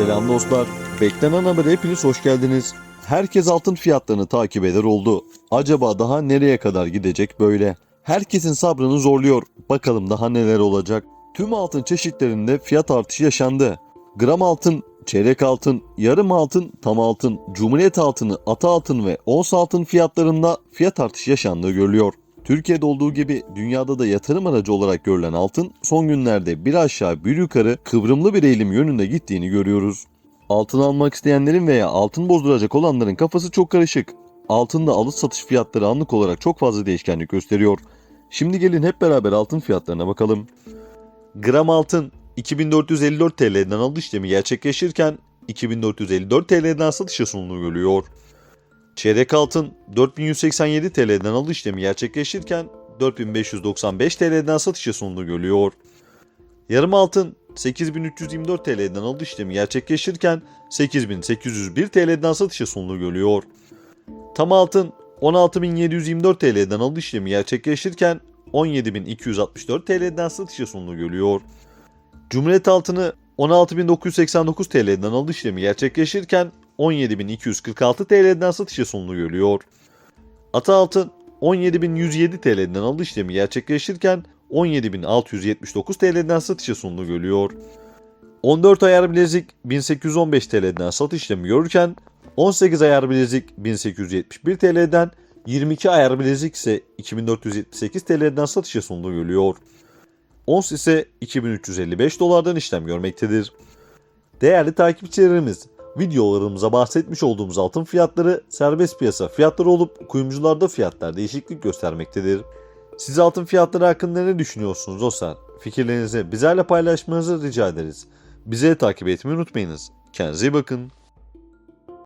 Selam dostlar. Beklenen habere hepiniz hoş geldiniz. Herkes altın fiyatlarını takip eder oldu. Acaba daha nereye kadar gidecek böyle? Herkesin sabrını zorluyor. Bakalım daha neler olacak. Tüm altın çeşitlerinde fiyat artışı yaşandı. Gram altın, çeyrek altın, yarım altın, tam altın, cumhuriyet altını, ata altın ve ons altın fiyatlarında fiyat artışı yaşandığı görülüyor. Türkiye'de olduğu gibi dünyada da yatırım aracı olarak görülen altın son günlerde bir aşağı bir yukarı kıvrımlı bir eğilim yönünde gittiğini görüyoruz. Altın almak isteyenlerin veya altın bozduracak olanların kafası çok karışık. Altında alış satış fiyatları anlık olarak çok fazla değişkenlik gösteriyor. Şimdi gelin hep beraber altın fiyatlarına bakalım. Gram altın 2454 TL'den alış işlemi gerçekleşirken 2454 TL'den satışa sunuluyor. Çeyrek altın 4187 TL'den alış işlemi gerçekleşirken 4595 TL'den satışa sunduğu görülüyor. Yarım altın 8324 TL'den alış işlemi gerçekleşirken 8801 TL'den satışa sunduğu görülüyor. Tam altın 16724 TL'den alış işlemi gerçekleşirken 17264 TL'den satışa sunduğu görülüyor. Cumhuriyet altını 16989 TL'den alış işlemi gerçekleşirken 17.246 TL'den satışa sunduğu görülüyor. Ata altın 17.107 TL'den alış işlemi gerçekleşirken 17.679 TL'den satışa sunduğu görülüyor. 14 ayar bilezik 1815 TL'den satış işlemi görürken 18 ayar bilezik 1871 TL'den 22 ayar bilezik ise 2478 TL'den satışa sunduğu görülüyor. Ons ise 2355 dolardan işlem görmektedir. Değerli takipçilerimiz, videolarımıza bahsetmiş olduğumuz altın fiyatları serbest piyasa fiyatları olup kuyumcularda fiyatlar değişiklik göstermektedir. Siz altın fiyatları hakkında ne düşünüyorsunuz dostlar? Fikirlerinizi bizlerle paylaşmanızı rica ederiz. Bizi takip etmeyi unutmayınız. Kendinize iyi bakın.